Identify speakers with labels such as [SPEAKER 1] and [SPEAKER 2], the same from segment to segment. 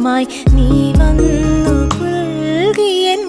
[SPEAKER 1] സുഖമായി നീ വന്നു പുൽകിയൻ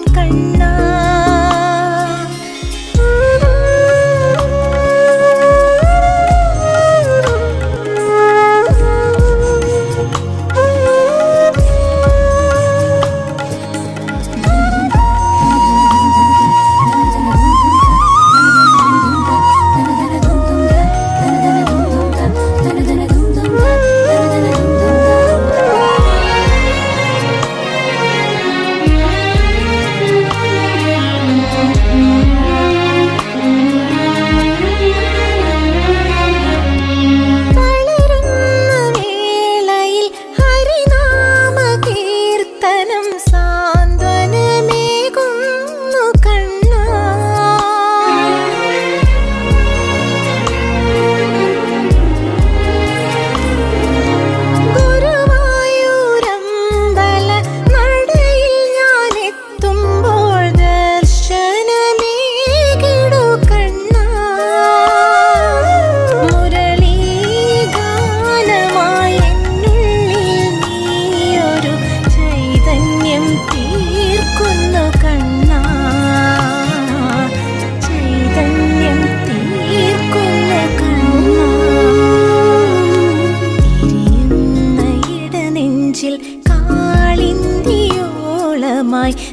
[SPEAKER 1] നെഞ്ചിൽ കാളിന്തിയോളമായി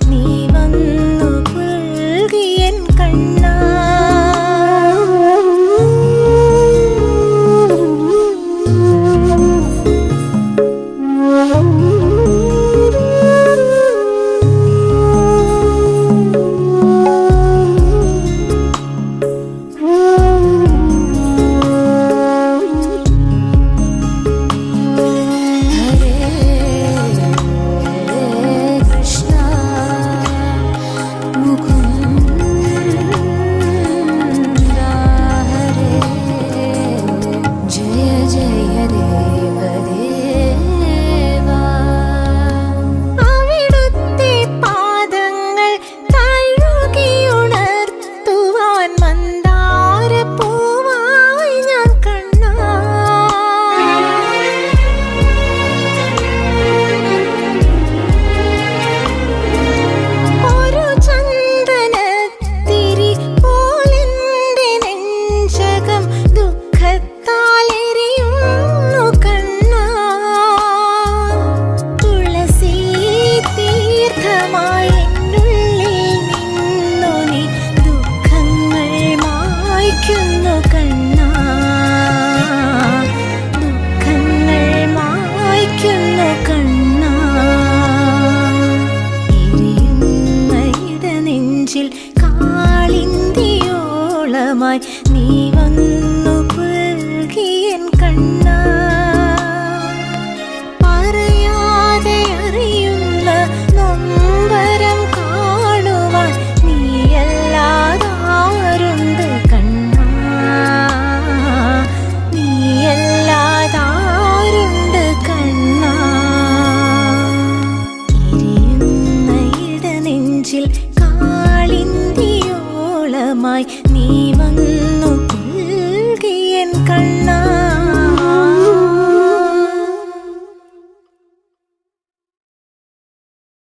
[SPEAKER 1] നീ വന്നു പുൽകിയൻ കണ്ണു 这个。நீ வந்த